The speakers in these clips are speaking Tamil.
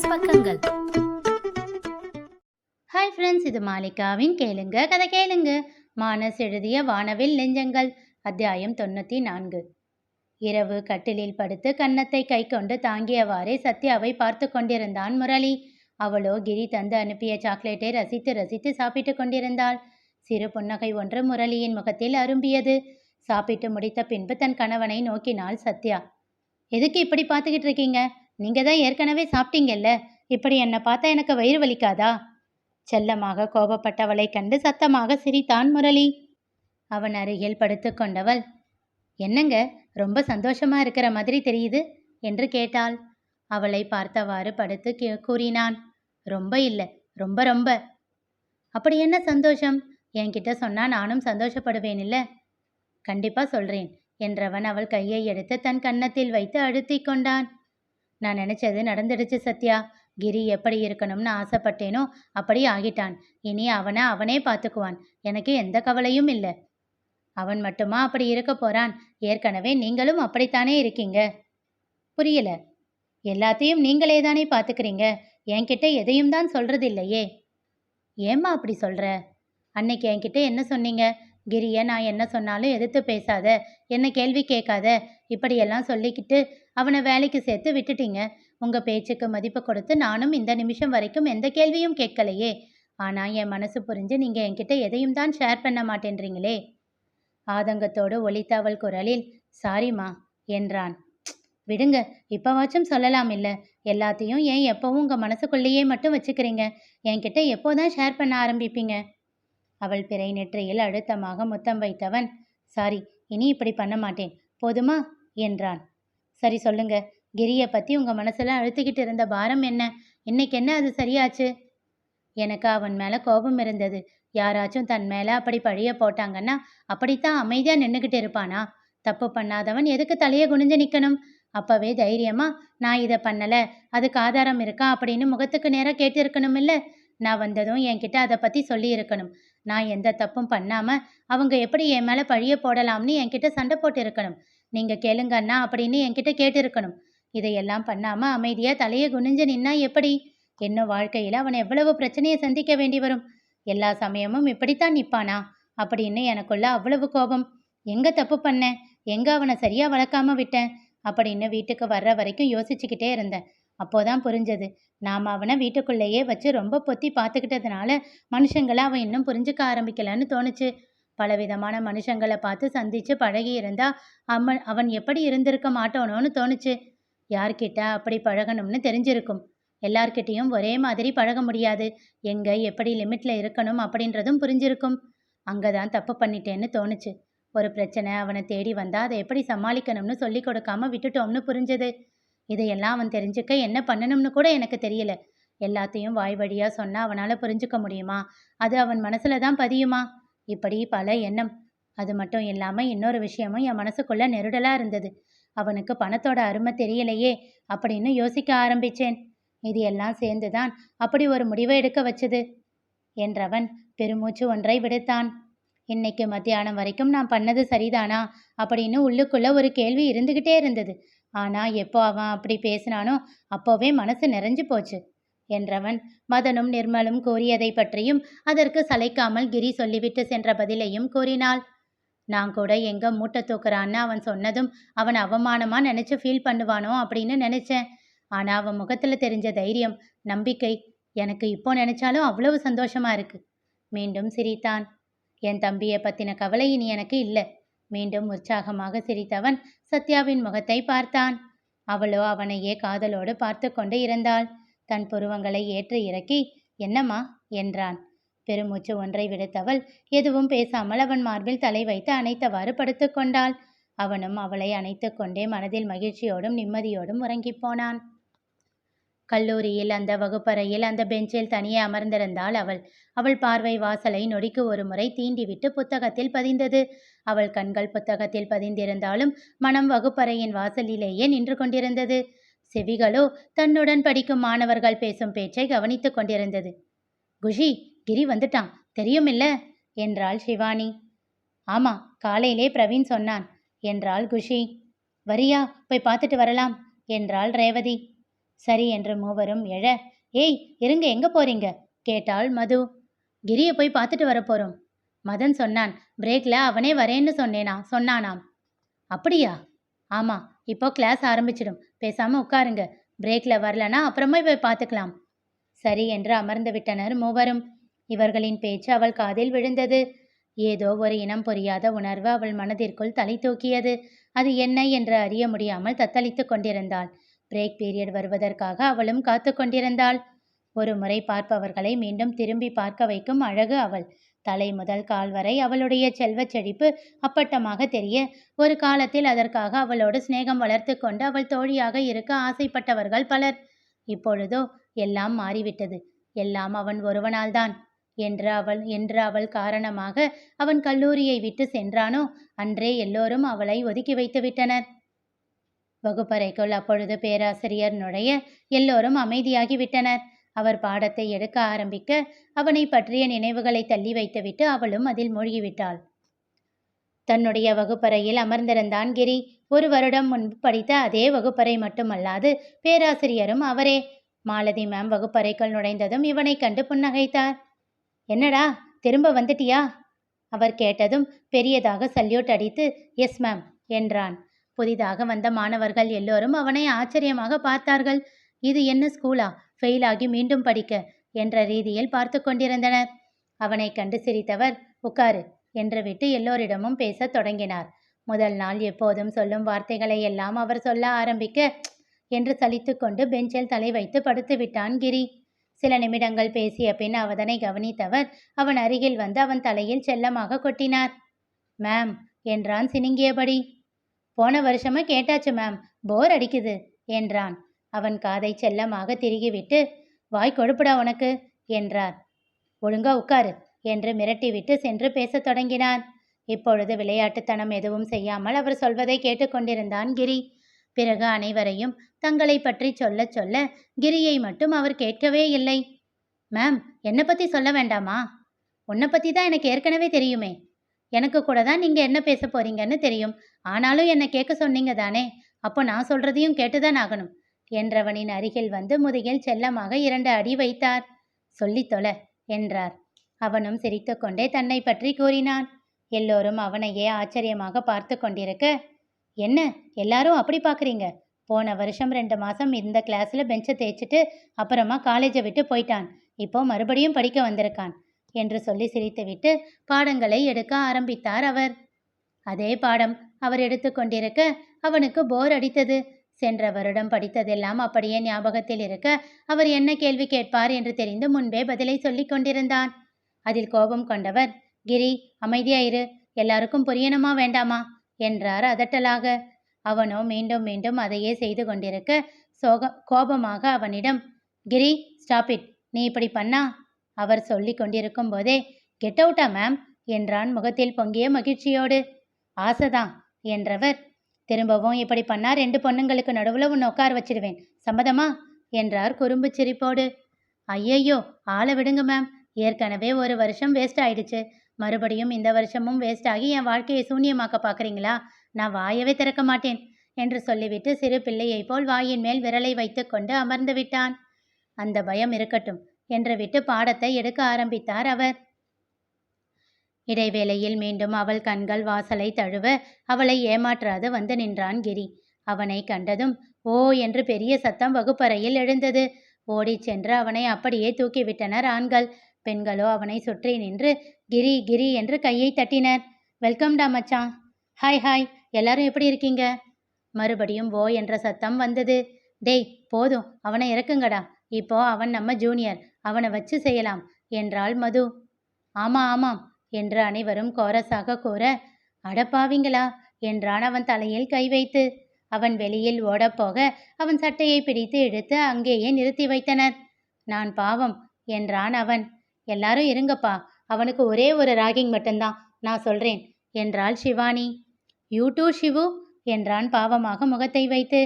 ரோமான்ஸ் பக்கங்கள். ஹாய் ஃப்ரெண்ட்ஸ் இது மாலிகாவின் கேளுங்க கதை கேளுங்க. மானஸ் எழுதிய வானவில் நெஞ்சங்கள் அத்தியாயம் தொண்ணூற்றி நான்கு. இரவு கட்டிலில் படுத்து கன்னத்தை கை கொண்டு தாங்கியவாறே சத்யாவை பார்த்து கொண்டிருந்தான் முரளி. அவளோ கிரி தந்து அனுப்பிய சாக்லேட்டை ரசித்து ரசித்து சாப்பிட்டு கொண்டிருந்தாள். சிறு புன்னகை ஒன்று முரளியின் முகத்தில் அரும்பியது. சாப்பிட்டு முடித்த பின்பு தன் கணவனை நோக்கினாள் சத்யா. எதுக்கு இப்படி பார்த்துக்கிட்டு இருக்கீங்க? நீங்கள் தான் ஏற்கனவே சாப்பிட்டீங்கல்ல? இப்படி என்னை பார்த்தா எனக்கு வயிறு வலிக்காதா? செல்லமாக கோபப்பட்டவளை கண்டு சத்தமாக சிரித்தான் முரளி. அவன் அருகில் படுத்து கொண்டவள் என்னங்க ரொம்ப சந்தோஷமா இருக்கிற மாதிரி தெரியுது? என்று கேட்டாள். அவளை பார்த்தவாறு படுத்து கே- கூறினான் ரொம்ப இல்லை ரொம்ப ரொம்ப. அப்படி என்ன சந்தோஷம்? என்கிட்ட சொன்னா நானும் சந்தோஷப்படுவேன் இல்ல கண்டிப்பா சொல்றேன் என்றவன் அவள் கையை எடுத்து தன் கன்னத்தில் வைத்து அழுத்திக் கொண்டான். நான் நினைச்சது நடந்துடுச்சு சத்யா. கிரி எப்படி இருக்கணும்னு ஆசைப்பட்டேனோ அப்படி ஆகிட்டான். இனி அவனை அவனே பார்த்துக்குவான். எனக்கு எந்த கவலையும் இல்லை. அவன் மட்டுமா அப்படி இருக்க போறான்? ஏற்கனவே நீங்களும் அப்படித்தானே இருக்கீங்க? புரியல. எல்லாத்தையும் நீங்களே தானே பார்த்துக்கிறீங்க? என்கிட்ட எதையும் தான் சொல்றது இல்லையே ஏம்மா அப்படி சொல்ற? அன்னைக்கு என்கிட்ட என்ன சொன்னீங்க? கிரிய நான் என்ன சொன்னாலும் எதிர்த்து பேசாத என்ன கேள்வி கேட்காத இப்படியெல்லாம் சொல்லிக்கிட்டு அவனை வேலைக்கு சேர்த்து விட்டுட்டீங்க. உங்கள் பேச்சுக்கு மதிப்பு கொடுத்து நானும் இந்த நிமிஷம் வரைக்கும் எந்த கேள்வியும் கேட்கலையே. ஆனால் என் மனசு புரிஞ்சு நீங்கள் என்கிட்ட எதையும் தான் ஷேர் பண்ண மாட்டேன்றீங்களே. ஆதங்கத்தோடு ஒளித்தாவல் குரலில் சாரிம்மா என்றான். விடுங்க இப்போவாச்சும் சொல்லலாம் இல்லை. எல்லாத்தையும் ஏன் எப்பவும் உங்கள் மனசுக்குள்ளேயே மட்டும் வச்சுக்கிறீங்க? என்கிட்ட எப்போதான் ஷேர் பண்ண ஆரம்பிப்பீங்க? அவள் பிறை நெற்றியில் அழுத்தமாக முத்தம் வைத்தவன் சாரி இனி இப்படி பண்ண மாட்டேன். போதுமா? என்றான். சரி சொல்லுங்க. கிரியை பற்றி உங்கள் மனசில் அழுத்திக்கிட்டு இருந்த பாரம் என்ன? இன்னைக்கு என்ன அது சரியாச்சு? எனக்கு அவன் மேலே கோபம் இருந்தது. யாராச்சும் தன் மேலே அப்படி பழிய போட்டாங்கன்னா அப்படித்தான் அமைதியாக நின்றுக்கிட்டு இருப்பானா? தப்பு பண்ணாதவன் எதுக்கு தலையை குனிஞ்சு நிற்கணும் அப்போவே தைரியமாக நான் இதை பண்ணலை. அதுக்கு ஆதாரம் இருக்கா? அப்படின்னு முகத்துக்கு நேராக கேட்டு இல்லை நான் வந்ததும் என்கிட்ட அதை பற்றி சொல்லியிருக்கணும் நான் எந்த தப்பும் பண்ணாமல் அவங்க எப்படி என் மேலே பழிய போடலாம்னு என்கிட்ட சண்டை போட்டு இருக்கணும் நீங்கள் கேளுங்க அண்ணா அப்படின்னு என்கிட்ட கேட்டிருக்கணும். இதையெல்லாம் பண்ணாமல் அமைதியாக தலையை குனிஞ்சு நின்னா எப்படி? இன்னும் வாழ்க்கையில் அவன் எவ்வளவு பிரச்சனையை சந்திக்க வேண்டி வரும்? எல்லா சமயமும் இப்படித்தான் நிற்பானா அப்படின்னு எனக்குள்ள அவ்வளவு கோபம். எங்கே தப்பு பண்ணேன் எங்கே அவனை சரியாக வளர்க்காம விட்டேன் அப்படின்னு வீட்டுக்கு வர்ற வரைக்கும் யோசிச்சுக்கிட்டே இருந்தேன். அப்போதான் புரிஞ்சது. நாம் அவனை வீட்டுக்குள்ளேயே வச்சு ரொம்ப பொத்தி பார்த்துக்கிட்டதுனால மனுஷங்களை அவன் இன்னும் புரிஞ்சுக்க ஆரம்பிக்கலன்னு தோணுச்சு. பலவிதமான மனுஷங்களை பார்த்து சந்திச்சு பழகி இருந்தா அவன் அவன் எப்படி இருந்திருக்க மாட்டானோன்னு தோணுச்சு. யார்கிட்ட அப்படி பழகணும்னு தெரிஞ்சிருக்கும். எல்லார்கிட்டயும் ஒரே மாதிரி பழக முடியாது. எங்க எப்படி லிமிட்ல இருக்கணும் அப்படின்றதும் புரிஞ்சிருக்கும். அங்கதான் தப்பு பண்ணிட்டேன்னு தோணுச்சு. ஒரு பிரச்சனை அவனை தேடி வந்தா அதை எப்படி சமாளிக்கணும்னு சொல்லி கொடுக்காம விட்டுட்டோம்னு புரிஞ்சது. இதையெல்லாம் அவன் தெரிஞ்சுக்க என்ன பண்ணணும்னு கூட எனக்கு தெரியல. எல்லாத்தையும் வாய் வழியாக சொன்னால் அவனால் புரிஞ்சுக்க முடியுமா? அது அவன் மனசில் தான் பதியுமா? இப்படி பல எண்ணம். அது மட்டும் இல்லாமல் இன்னொரு விஷயமும் என் மனசுக்குள்ளே நெருடலாக இருந்தது. அவனுக்கு பணத்தோட அருமை தெரியலையே அப்படின்னு யோசிக்க ஆரம்பிச்சேன். இது எல்லாம் சேர்ந்துதான் அப்படி ஒரு முடிவை எடுக்க வச்சது என்றவன் பெருமூச்சு ஒன்றை விடுத்தான். இன்னைக்கு மத்தியானம் வரைக்கும் நான் பண்ணது சரிதானா? அப்படின்னு உள்ளுக்குள்ள ஒரு கேள்வி இருந்துகிட்டே இருந்தது. ஆனா எப்போ அவன் அப்படி பேசினானோ அப்போவே மனசு நிறைஞ்சு போச்சு என்றவன் மதனும் நிர்மலும் கூறியதை பற்றியும் அதற்கு சளைக்காமல் கிரி சொல்லிவிட்டு சென்ற பதிலையும் கூறினாள். நான் கூட எங்க மூட்டை தூக்குறான்னு அவன் சொன்னதும் அவன் அவமானமா நினைச்சு ஃபீல் பண்ணுவானோ அப்படின்னு நினைச்சேன். ஆனா அவன் முகத்துல தெரிஞ்ச தைரியம் நம்பிக்கை எனக்கு இப்போ நினைச்சாலும் அவ்வளவு சந்தோஷமா இருக்கு. மீண்டும் சிரித்தான். என் தம்பியை பத்தின கவலை இனி எனக்கு இல்லை. மீண்டும் உற்சாகமாக சிரித்தவன் சத்யாவின் முகத்தை பார்த்தான். அவளோ அவனையே காதலோடு பார்த்து கொண்டு இருந்தாள். தன் புருவங்களை ஏற்றி இறக்கி என்னம்மா? என்றான். பெருமூச்சு ஒன்றை விடுத்தவள் எதுவும் பேசாமல் அவன் மார்பில் தலை வைத்து அணைத்தவாறு படுத்துக்கொண்டாள் அவனும் அவளை அணைத்து கொண்டே மனதில் மகிழ்ச்சியோடும் நிம்மதியோடும் உறங்கிப் போனான். கல்லூரியில் அந்த வகுப்பறையில் அந்த பெஞ்சில் தனியே அமர்ந்திருந்தாள் அவள். அவள் பார்வை வாசலை நொடிக்கு ஒரு முறை தீண்டிவிட்டு புத்தகத்தில் பதிந்தது. அவள் கண்கள் புத்தகத்தில் பதிந்திருந்தாலும் மனம் வகுப்பறையின் வாசலிலேயே நின்று கொண்டிருந்தது. செவிகளோ தன்னுடன் படிக்கும் மாணவர்கள் பேசும் பேச்சை கவனித்துக் கொண்டிருந்தது. குஷி கிரி வந்துட்டான். தெரியுமில்ல? என்றாள் சிவானி ஆமா காலையிலே பிரவீன் சொன்னான். என்றாள் குஷி. வரியா? போய் பார்த்துட்டு வரலாம். என்றாள் ரேவதி. சரி என்று மூவரும் எழ ஏய் இருங்க எங்க போறீங்க? கேட்டாள் மது. கிரியை போய் பார்த்துட்டு வரப்போறோம் மதன் சொன்னான் பிரேக்ல அவனே வரேன்னு சொன்னேனா? சொன்னானாம். அப்படியா? ஆமா இப்போ கிளாஸ் ஆரம்பிச்சிடும். பேசாம உட்காருங்க. பிரேக்ல வரலனா அப்புறமா போய் பார்த்துக்கலாம். சரி என்று அமர்ந்து விட்டனர் மூவரும். இவர்களின் பேச்சு அவள் காதில் விழுந்தது. ஏதோ ஒரு இனம் புரியாத உணர்வு அவள் மனதிற்குள் தலை தூக்கியது. அது என்ன என்று அறிய முடியாமல் தத்தளித்துக் கொண்டிருந்தாள். பிரேக் பீரியட் வருவதற்காக அவளும் காத்து கொண்டிருந்தாள். ஒரு முறை பார்ப்பவர்களை மீண்டும் திரும்பி பார்க்க வைக்கும் அழகு அவள். தலை முதல் கால் வரை அவளுடைய செல்வச் செழிப்பு அப்பட்டமாக தெரிய ஒரு காலத்தில் அதற்காக அவளோடு சிநேகம் வளர்த்து கொண்டு அவள் தோழியாக இருக்க ஆசைப்பட்டவர்கள் பலர். இப்பொழுதோ எல்லாம் மாறிவிட்டது. எல்லாம் அவன் ஒருவனால்தான். என்று அவள் என்று அவள் காரணமாக அவன் கல்லூரியை விட்டு சென்றானோ? அன்றே எல்லோரும் அவளை ஒதுக்கி வைத்து விட்டனர் வகுப்பறைக்குள் அப்பொழுது பேராசிரியர் நுழைய எல்லோரும் அமைதியாகிவிட்டனர். அவர் பாடத்தை எடுக்க ஆரம்பிக்க அவனை பற்றிய நினைவுகளை தள்ளி வைத்துவிட்டு அவளும் அதில் மூழ்கிவிட்டாள். தன்னுடைய வகுப்பறையில் அமர்ந்திருந்தான் கிரி. ஒரு வருடம் முன்பு படித்த அதே வகுப்பறை மட்டுமல்லாது பேராசிரியரும் அவரே. மாலதி மேம் வகுப்பறைக்குள் நுழைந்ததும் இவனை கண்டு புன்னகைத்தார். என்னடா திரும்ப வந்துட்டியா? அவர் கேட்டதும் பெரியதாக சல்யூட் அடித்து எஸ் மேம் என்றான். புதிதாக வந்த மாணவர்கள் எல்லோரும் அவனை ஆச்சரியமாக பார்த்தார்கள். இது என்ன ஸ்கூலா? ஃபெயில் ஆகி மீண்டும் படிக்க என்ற ரீதியில் பார்த்து கொண்டிருந்தனர். அவனை கண்டு சிரித்தவர் உட்காரு என்று விட்டு எல்லோரிடமும் பேசத் தொடங்கினார். முதல் நாள் எப்போதும் சொல்லும் வார்த்தைகளை எல்லாம் அவர் சொல்ல ஆரம்பிக்க என்று என்று சலித்துக்கொண்டு பெஞ்சில் தலை வைத்து படுத்து விட்டான் கிரி. சில நிமிடங்கள் பேசிய பின் அவதனை கவனித்தவர் அவன் அருகில் வந்து அவன் தலையில் செல்லமாக கொட்டினார். மேம் என்றான் சினுங்கியபடி. போன வருஷமா கேட்டாச்சு மேம் போர் அடிக்குது என்றான். அவன் காதை செல்லமாக திருகிவிட்டு வாய் கொழுப்புடா உனக்கு என்றார். ஒழுங்கா உட்காரு என்று மிரட்டிவிட்டு சென்று பேசத் தொடங்கினார் இப்பொழுது விளையாட்டுத்தனம் எதுவும் செய்யாமல் அவர் சொல்வதை கேட்டுக்கொண்டிருந்தான் கிரி. பிறகு அனைவரையும் தங்களை பற்றி சொல்லச் சொல்ல கிரியை மட்டும் அவர் கேட்கவே இல்லை. மேம் என்னை பற்றி சொல்ல வேண்டாமா? உன்னை பற்றி தான் எனக்கு ஏற்கனவே தெரியுமே. எனக்கு கூட தான் நீங்கள் என்ன பேச போறீங்கன்னு தெரியும். ஆனாலும் என்னை கேட்க சொன்னீங்க தானே? அப்போ நான் சொல்றதையும் கேட்டுதான் ஆகணும். என்றவனின் அருகில் வந்து முதுகில் செல்லமாக இரண்டு அடி வைத்தார். சொல்லித் தொலை என்றார். அவனும் சிரித்துக்கொண்டே தன்னை பற்றி கூறினான். எல்லோரும் அவனையே ஆச்சரியமாக பார்த்து கொண்டிருக்க என்ன எல்லாரும் அப்படி பார்க்குறீங்க போன வருஷம் ரெண்டு மாதம் இந்த கிளாஸில் பெஞ்சை தேய்ச்சிட்டு அப்புறமா காலேஜை விட்டு போயிட்டான். இப்போ மறுபடியும் படிக்க வந்திருக்கான். என்று சொல்லி சிரித்துவிட்டு பாடங்களை எடுக்க ஆரம்பித்தார் அவர். அதே பாடம் அவர் எடுத்துக்கொண்டிருக்க அவனுக்கு போர் அடித்தது. சென்ற வருடம் படித்ததெல்லாம் அப்படியே ஞாபகத்தில் இருக்க அவர் என்ன கேள்வி கேட்பார் என்று தெரிந்து முன்பே பதிலை சொல்லிக் கொண்டிருந்தான். அதில் கோபம் கொண்டவர் கிரி அமைதியாயிரு எல்லாருக்கும் புரியணுமா வேண்டாமா? என்றார் அதட்டலாக. அவனோ மீண்டும் மீண்டும் அதையே செய்து கொண்டிருக்க சோக கோபமாக அவனிடம் கிரி ஸ்டாப் இட். நீ இப்படி பண்ணா அவர் சொல்லி கொண்டிருக்கும் போதே கெட் அவுட்டா மேம்? என்றான் முகத்தில் பொங்கிய மகிழ்ச்சியோடு. ஆசைதான் என்றவர். திரும்பவும் இப்படி பண்ணா ரெண்டு பொண்ணுங்களுக்கு நடுவில் உன்னை உட்கார வச்சிடுவேன். சம்மதமா? என்றார் குறும்பு சிரிப்போடு. ஐயையோ ஆளை விடுங்க மேம். ஏற்கனவே ஒரு வருஷம் வேஸ்ட் ஆயிடுச்சு. மறுபடியும் இந்த வருஷமும் வேஸ்ட் ஆகி என் வாழ்க்கையை சூன்யமாக்க பார்க்குறீங்களா நான் வாயவே திறக்க மாட்டேன் என்று சொல்லிவிட்டு சிறு பிள்ளையைப் போல் வாயின் மேல் விரலை வைத்துக்கொண்டு அமர்ந்து விட்டான். அந்த பயம் இருக்கட்டும். என்று விட்டு பாடத்தை எடுக்க ஆரம்பித்தார் அவர். இடைவேளையில் மீண்டும் அவள் கண்கள் வாசலை தழுவ அவளை ஏமாற்றாது வந்து நின்றான் கிரி. அவனை கண்டதும் ஓ என்று பெரிய சத்தம் வகுப்பறையில் எழுந்தது. ஓடிச் சென்று அவனை அப்படியே தூக்கிவிட்டனர் ஆண்கள். பெண்களோ அவனை சுற்றி நின்று கிரி கிரி என்று கையை தட்டினர். வெல்கம் டா மச்சான். Hi hi. எல்லாரும் எப்படி இருக்கீங்க? மறுபடியும் ஓ என்ற சத்தம் வந்தது. டேய் போதும். அவனை இறக்குங்கடா. இப்போ அவன் நம்ம ஜூனியர் அவனை வச்சு செய்யலாம் என்றாள் மது. ஆமா ஆமாம் என்று அனைவரும் கோரஸாக கூற அடப்பாவிங்களா என்றான் அவன் தலையில் கை வைத்து. அவன் வெளியில் ஓடப்போக அவன் சட்டையை பிடித்து இழுத்து அங்கேயே நிறுத்தி வைத்தனர். நான் பாவம் என்றான் அவன். எல்லாரும் இருங்கப்பா அவனுக்கு ஒரே ஒரு ராகிங் மட்டும்தான் நான் சொல்றேன் என்றாள் சிவானி யூ டூ ஷிவு என்றான் பாவமாக முகத்தை வைத்து.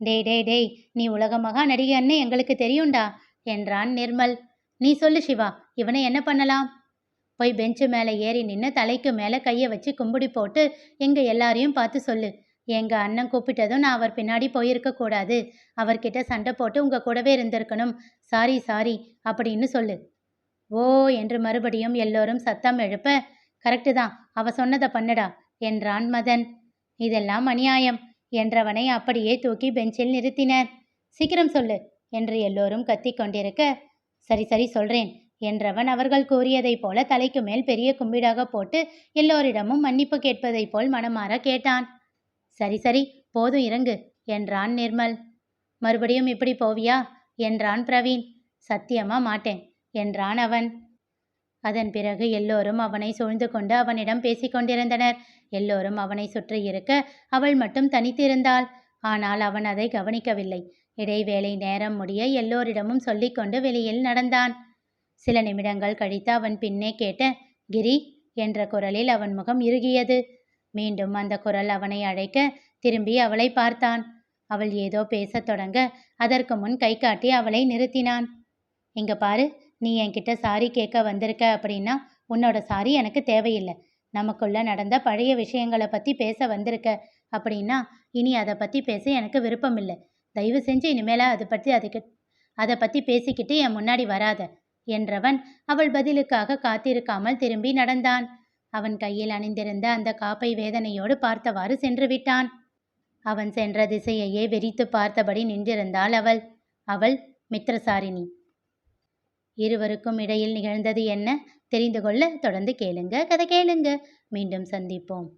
டேய் டேய் டேய் நீ உலக மகா நடிகன்னு எங்களுக்கு தெரியும்டா என்றான் நிர்மல். நீ சொல்லு சிவா இவனை என்ன பண்ணலாம்? போய் பெஞ்சு மேலே ஏறி நின்று தலைக்கு மேலே கையை வச்சு கும்புடி போட்டு எங்கள் எல்லாரையும் பார்த்து சொல்லு. எங்கள் அண்ணன் கூப்பிட்டதும் நான் அவர் பின்னாடி போயிருக்க கூடாது. அவர்கிட்ட சண்டை போட்டு உங்கள் கூடவே இருந்திருக்கணும். சாரி சாரி அப்படின்னு சொல்லு. ஓ என்று மறுபடியும் எல்லோரும் சத்தம் எழுப்ப கரெக்டு தான் அவ சொன்னதை பண்ணுடா என்றான் மதன். இதெல்லாம் அநியாயம். என்றவனை அப்படியே தூக்கி பெஞ்சில் நிறுத்தினர். சீக்கிரம் சொல்லு என்று எல்லோரும் கத்திக் கொண்டிருக்க சரி சரி சொல்றேன் என்றவன் அவர்கள் கூறியதைப் போல தலைக்கு மேல் பெரிய கும்பிடாக போட்டு எல்லோரிடமும் மன்னிப்பு கேட்பதைப் போல் மனமாற கேட்டான். சரி சரி போதும் இறங்கு என்றான் நிர்மல். மறுபடியும் இப்படி போவியா? என்றான் பிரவீன். சத்தியமா மாட்டேன் என்றான் அவன். அதன் பிறகு எல்லோரும் அவனை சூழ்ந்து கொண்டு அவனிடம் பேசிக்கொண்டிருந்தனர் எல்லோரும் அவனை சுற்றி இருக்க அவள் மட்டும் தனித்திருந்தாள். ஆனால் அவன் அதை கவனிக்கவில்லை. இடைவேளை நேரம் முடிய எல்லோரிடமும் சொல்லிக்கொண்டு வெளியில் நடந்தான். சில நிமிடங்கள் கழித்து அவன் பின்னே கேட்ட கிரி என்ற குரலில் அவன் முகம் இறுகியது. மீண்டும் அந்த குரல் அவனை அழைக்க திரும்பி அவளை பார்த்தான். அவள் ஏதோ பேசத் தொடங்க அதற்கு முன் கை காட்டி அவளை நிறுத்தினான். இங்க பாரு நீ என்கிட்ட சாரி கேட்க வந்திருக்க அப்படின்னா உன்னோட சாரி எனக்கு தேவையில்லை. நமக்குள்ள நடந்த பழைய விஷயங்களை பத்தி பேச வந்திருக்க அப்படின்னா இனி அதை பத்தி பேச எனக்கு விருப்பம் இல்லை தயவு செஞ்சு இனிமேல அதை பற்றி அதுக்கு அதை பத்தி பேசிக்கிட்டு என் முன்னாடி வராத என்றவன் அவள் பதிலுக்காக காத்திருக்காமல் திரும்பி நடந்தான். அவன் கையில் அணிந்திருந்த அந்த காப்பை வேதனையோடு பார்த்தவாறு சென்று விட்டான். அவன் சென்ற திசையையே வெறித்து பார்த்தபடி நின்றிருந்தாள் அவள். அவள் மித்ரசாரிணி இருவருக்கும் இடையில் நிகழ்ந்தது என்ன? தெரிந்து கொள்ள தொடர்ந்து கேளுங்க. கதை கேளுங்க. மீண்டும் சந்திப்போம்.